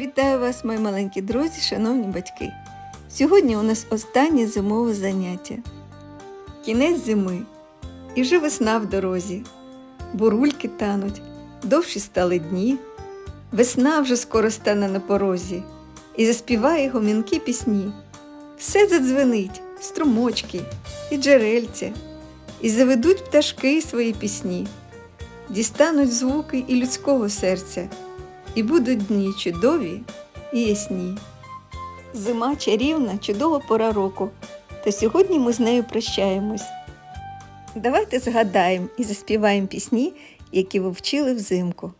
Вітаю вас, мої маленькі друзі, шановні батьки. Сьогодні у нас останнє зимове заняття. Кінець зими. І вже весна в дорозі. Бурульки тануть, довші стали дні. Весна вже скоро стане на порозі і заспіває гомінкі пісні. Все задзвенить, струмочки і джерельця, і заведуть пташки свої пісні, дістануть звуки і людського серця, і будуть дні чудові і ясні. Зима чарівна, чудова пора року, та сьогодні ми з нею прощаємось. Давайте згадаємо і заспіваємо пісні, які ви вчили взимку.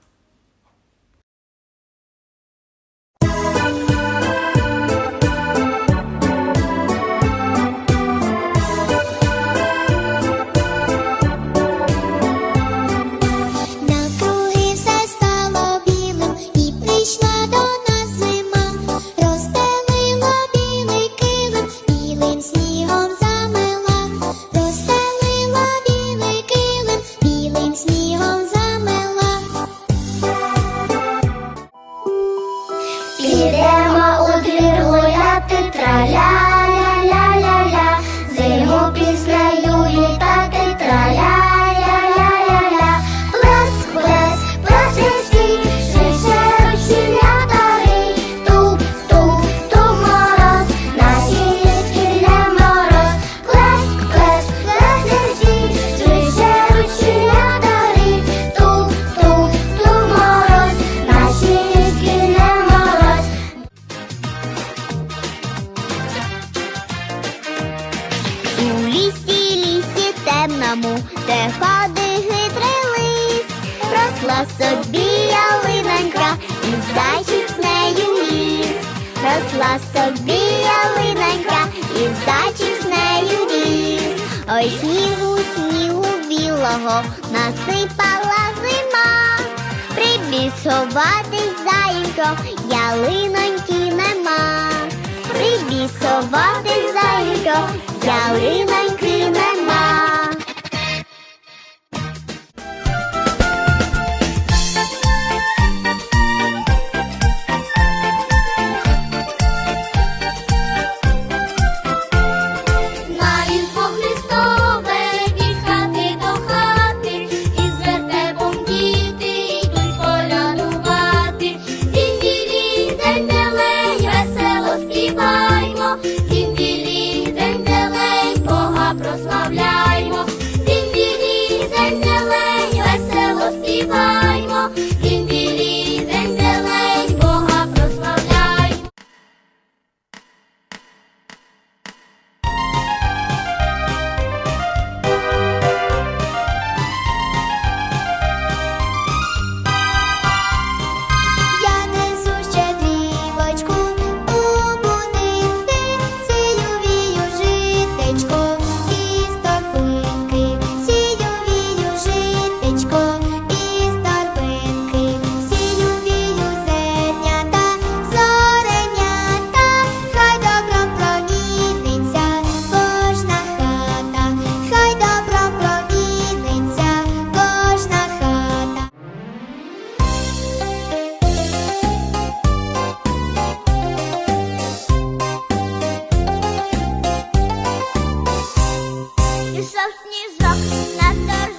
Де ходить хитрий лис, росла собі ялинонька, і зайчик з нею ліс, росла собі ялинонька, і зайчик з нею ліс. Ой, снігу, снігу білого насипала зима, прибіг сховатись заєнько, ялиноньки нема. Прибіг сховатись заєнько, ялиноньки сніжок на торжок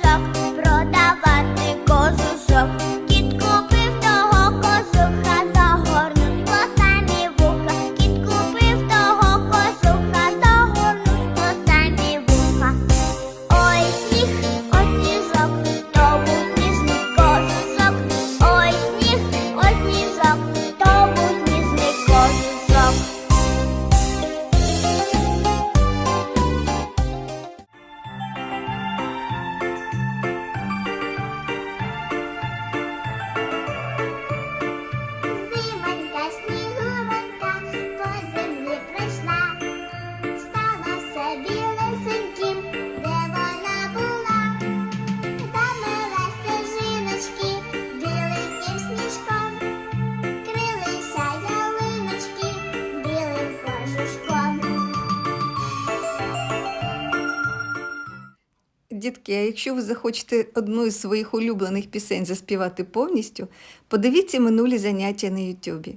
Дітки, а якщо ви захочете одну із своїх улюблених пісень заспівати повністю, подивіться минулі заняття на Ютубі.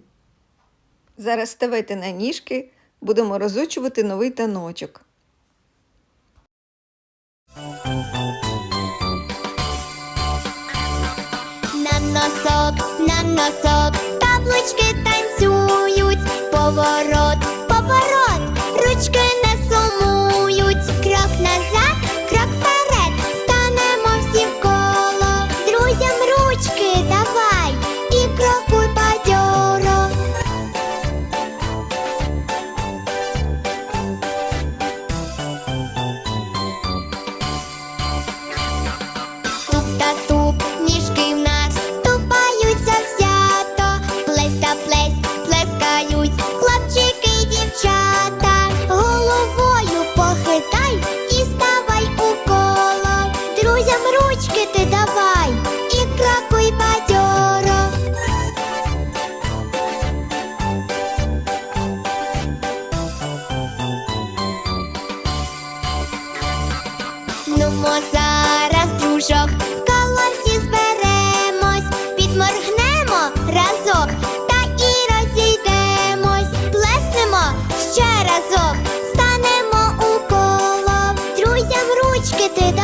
Зараз ставайте на ніжки, будемо розучувати новий таночок. Нумо зараз, дружок, колосі зберемось, підморгнемо разок та і розійдемось, плеснемо ще разок, станемо у коло, друзям ручки ти давай,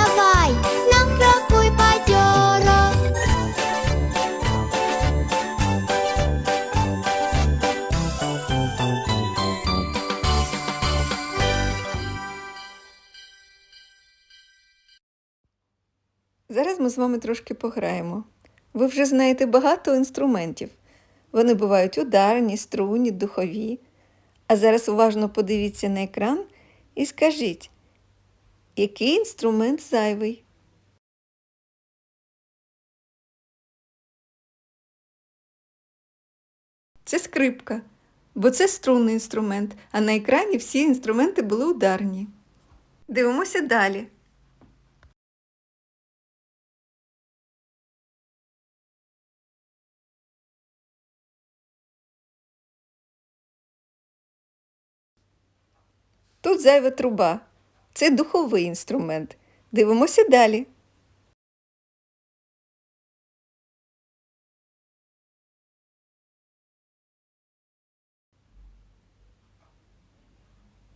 Зараз ми з вами трошки пограємо. Ви вже знаєте багато інструментів. Вони бувають ударні, струнні, духові. А зараз уважно подивіться на екран і скажіть, який інструмент зайвий? Це скрипка, бо це струнний інструмент, а на екрані всі інструменти були ударні. Дивимося далі. Тут зайва труба. Це духовий інструмент. Дивимося далі.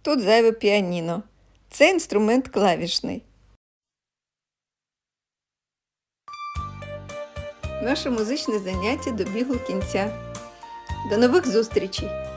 Тут зайве піаніно. Це інструмент клавішний. Наше музичне заняття добігло кінця. До нових зустрічей!